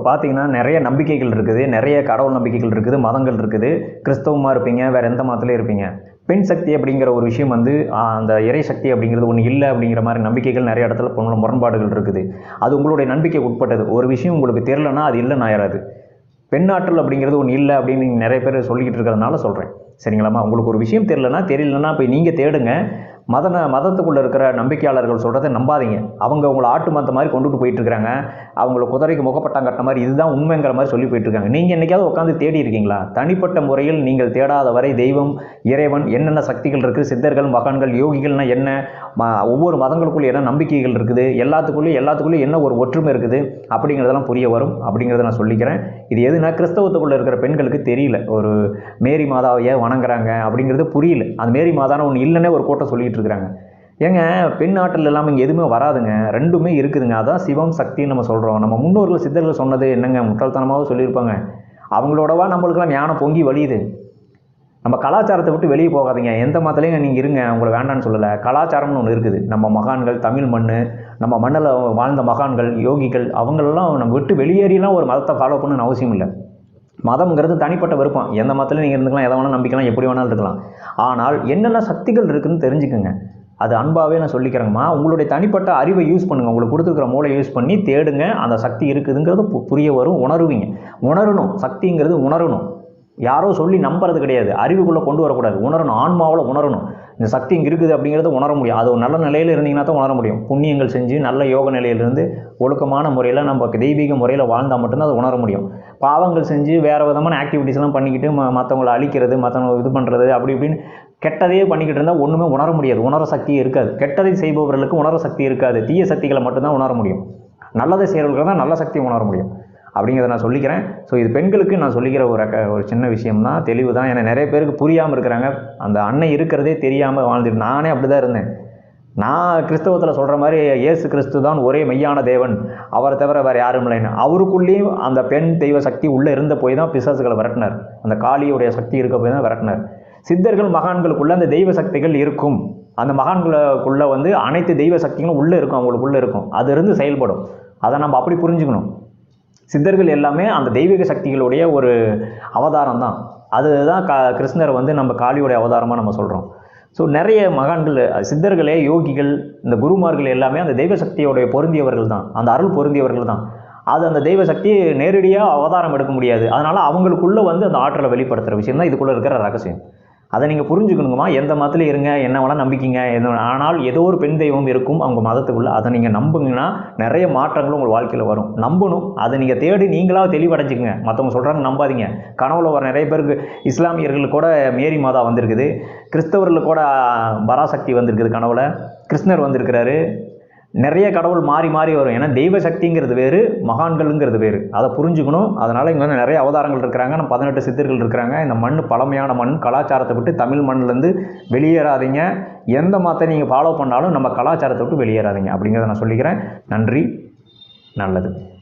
இப்போ பார்த்தீங்கன்னா நிறைய நம்பிக்கைகள் இருக்குது நிறைய கடவுள் நம்பிக்கைகள் இருக்குது மதங்கள் இருக்குது. கிறிஸ்தவமாக இருப்பீங்க வேறு எந்த மதத்துலேயும் இருப்பீங்க. பெண் சக்தி அப்படிங்கிற ஒரு விஷயம் வந்து அந்த இறை சக்தி அப்படிங்கிறது ஒன்று இல்லை அப்படிங்கிற மாதிரி நம்பிக்கைகள் நிறைய இடத்துல பொண்ணு முரண்பாடுகள் இருக்குது. அது உங்களுடைய நம்பிக்கை உட்பட்டது. ஒரு விஷயம் உங்களுக்கு தெரிலனா அது இல்லைன்னு ஆயிராது. பெண்ணாற்றல் அப்படிங்கிறது ஒன்று இல்லை அப்படின்னு நீங்கள் நிறைய பேர் சொல்லிக்கிட்டு இருக்கிறதுனால சொல்கிறேன் சரிங்களாம்மா? உங்களுக்கு ஒரு விஷயம் தெரிலனா தெரியலனா போய் நீங்கள் தேடுங்க. மத மதத்துக்குள்ளே இருக்கிற நம்பிக்கையாளர்கள் சொல்கிறத நம்பாதீங்க. அவங்க உங்களை ஆட்டு மந்த மாதிரி கொண்டுட்டு போயிட்டு இருக்காங்க அவங்கள குதிரைக்கு முகப்பட்டம் கட்டின மாதிரி இதுதான் உண்மைங்கிற மாதிரி சொல்லி போயிட்டுருக்காங்க. நீங்கள் என்றைக்காவது உட்காந்து தேடி இருக்கீங்களா? தனிப்பட்ட முறையில் நீங்கள் தேடாத வரை தெய்வம் இறைவன் என்னென்ன சக்திகள் இருக்குது சித்தர்கள் மகான்கள் யோகிகள்னால் என்ன? ஒவ்வொரு மதங்களுக்குள்ளே என்ன நம்பிக்கைகள் இருக்குது? எல்லாத்துக்குள்ளேயும் எல்லாத்துக்குள்ளேயும் என்ன ஒரு ஒற்றுமை இருக்குது? அப்படிங்கிறதெல்லாம் புரிய வரும். அப்படிங்கிறத நான் சொல்லிக்கிறேன். இது எதுனா கிறிஸ்தவத்துக்குள்ளே இருக்கிற பெண்களுக்கு தெரியல. ஒரு மேரி மாதாவை ஏன் வணங்குறாங்க அப்படிங்கிறது புரியல. அந்த மேரி மாதான்னு ஒன்று இல்லைன்னே ஒரு கூட்டம் சொல்லிகிட்டு இருக்கிறாங்க. ஏங்க பெண் ஆற்றல் இல்லாமல் இங்கே எதுவுமே வராதுங்க. ரெண்டுமே இருக்குதுங்க. அதான் சிவம் சக்தின்னு நம்ம சொல்கிறோம் நம்ம முன்னோர்கள் சித்தர்கள் சொன்னது என்னங்க? முட்டாள்தனமாகவும் சொல்லியிருப்பாங்க. அவங்களோடவா நம்மளுக்கெல்லாம் ஞானம் பொங்கி வழியுது. நம்ம கலாச்சாரத்தை விட்டு வெளியே போகாதீங்க. எந்த மதத்துலையும் நீங்கள் இருங்க உங்களை வேண்டாம்னு சொல்லலை. கலாச்சாரம்னு ஒன்று இருக்குது. நம்ம மகான்கள் தமிழ் மண் நம்ம மண்ணில் வாழ்ந்த மகான்கள் யோகிகள் அவங்களெல்லாம் நம்ம விட்டு வெளியேறிலாம் ஒரு மதத்தை ஃபாலோ பண்ணணும்னு அவசியம் இல்லை. மதம்ங்கிறது தனிப்பட்ட விருப்பம். எந்த மதத்தில் நீங்கள் இருந்துக்கலாம் எதை வேணாலும் நம்பிக்கலாம் எப்படி வேணாலும் இருக்கலாம் ஆனால் என்னென்ன சக்திகள் இருக்குதுன்னு தெரிஞ்சுக்கோங்க. அது அன்பாகவே நான் சொல்லிக்கிறேங்கம்மா. உங்களுடைய தனிப்பட்ட அறிவை யூஸ் பண்ணுங்கள் உங்களுக்கு கொடுத்துருக்குற மூளை யூஸ் பண்ணி தேடுங்க. அந்த சக்தி இருக்குதுங்கிறது புரிய வரும் உணருவீங்க. உணரணும். சக்திங்கிறது உணரணும். யாரோ சொல்லி நம்புறது கிடையாது. அறிவுக்குள்ளே கொண்டு வரக்கூடாது. உணரணும். ஆன்மாவில் உணரணும். இந்த சக்தி இங்கே இருக்குது அப்படிங்கிறத உணர முடியும். அது ஒரு நல்ல நிலையில் இருந்தீங்கன்னா தான் உணர முடியும். புண்ணியங்கள் செஞ்சு நல்ல யோக நிலையிலிருந்து ஒழுக்கமான முறையில் நம்ம தெய்வீக முறையில் வாழ்ந்தால் மட்டும்தான் அதை உணர முடியும். பாவங்கள் செஞ்சு வேறு விதமான ஆக்டிவிட்டீஸ்லாம் பண்ணிக்கிட்டு ம மற்றவங்களை அழிக்கிறது மற்றவங்க இது பண்ணுறது அப்படி இப்படின்னு கெட்டதையே பண்ணிக்கிட்டு இருந்தால் ஒன்றுமே உணர முடியாது. உணர சக்தி இருக்காது. கெட்டதை செய்பவர்களுக்கு உணர சக்தி இருக்காது. தீய சக்திகளை மட்டும்தான் உணர முடியும். நல்லதை செய்கிறவர்களுக்கு தான் நல்ல சக்தியை உணர முடியும். அப்படிங்கிறத நான் சொல்லிக்கிறேன். ஸோ இது பெண்களுக்கு நான் சொல்லிக்கிற ஒரு ஒரு சின்ன விஷயம் தான் தெளிவு தான். ஏன்னா நிறைய பேருக்கு புரியாமல் இருக்கிறாங்க. அந்த அன்னை இருக்கிறதே தெரியாமல் வாழ்ந்துட்டு நானே அப்படி தான் இருந்தேன். நான் கிறிஸ்தவத்தில் சொல்கிற மாதிரி இயேசு கிறிஸ்து தான் ஒரே மெய்யான தேவன். அவரை தவிர வேறு யாரும் இல்லைன்னு. அவருக்குள்ளேயும் அந்த பெண் தெய்வ சக்தி உள்ளே இருந்த போய் தான் பிசாசுகளை விரட்டினார். அந்த காளியுடைய சக்தி இருக்க போய் தான் விரட்டினார். சித்தர்கள் மகான்களுக்குள்ளே அந்த தெய்வ சக்திகள் இருக்கும். அந்த மகான்களுக்குள்ளே வந்து அனைத்து தெய்வ சக்திகளும் உள்ளே இருக்கும் அவங்களுக்குள்ளே இருக்கும். அது இருந்து செயல்படும். அதை நம்ம அப்படி புரிஞ்சுக்கணும். சித்தர்கள் எல்லாமே அந்த தெய்வீக சக்திகளுடைய ஒரு அவதாரம் தான் அதுதான் க கிருஷ்ணர் வந்து நம்ம காளியோடைய அவதாரமாக நம்ம சொல்கிறோம் ஸோ நிறைய மகான்கள் சித்தர்களே யோகிகள் இந்த குருமார்கள் எல்லாமே அந்த தெய்வ சக்தியோடைய பொருந்தியவர்கள் தான் அந்த அருள் பொருந்தியவர்கள் தான் அது அந்த தெய்வ சக்தி நேரடியாக அவதாரம் எடுக்க முடியாது. அதனால் அவங்களுக்குள்ளே வந்து அந்த ஆற்றலை வெளிப்படுத்துகிற விஷயம் தான் இதுக்குள்ளே இருக்கிற ரகசியம். அதை நீங்கள் புரிஞ்சுக்கணுங்கம்மா. எந்த மதத்தில் இருங்க என்ன வேணால் நம்பிக்கிங்க என்ன ஆனால் ஏதோ ஒரு பெண் தெய்வம் இருக்கும் அவங்க மதத்துக்குள்ளே. அதை நீங்கள் நம்புங்கன்னா நிறைய மாற்றங்கள் உங்கள் வாழ்க்கையில் வரும். நம்பணும். அதை நீங்கள் தேடி நீங்களாக தெளிவடைஞ்சுக்குங்க. மற்றவங்க சொல்கிறாங்க நம்பாதீங்க. கனவுல வர நிறைய பேருக்கு இஸ்லாமியர்கள் கூட மேரி மாதா வந்திருக்குது. கிறிஸ்தவர்கள் கூட பராசக்தி வந்திருக்குது கனவுல. கிருஷ்ணர் வந்திருக்கிறாரு. நிறைய கடவுள் மாறி மாறி வரும். ஏன்னா தெய்வ சக்திங்கிறது வேறு மகான்கள்ங்கிறது வேறு. அதை புரிஞ்சுக்கணும். அதனால் இங்கே வந்து நிறைய அவதாரங்கள் இருக்கிறாங்க. நம்ம பதினெட்டு சித்தர்கள் இருக்கிறாங்க. இந்த மண் பழமையான மண் கலாச்சாரத்தை விட்டு தமிழ் மண்ணிலேருந்து வெளியேறாதீங்க. எந்த மதத்தை நீங்கள் ஃபாலோ பண்ணாலும் நம்ம கலாச்சாரத்தை விட்டு வெளியேறாதீங்க. அப்படிங்கிறத நான் சொல்லிக்கிறேன். நன்றி. நல்லது.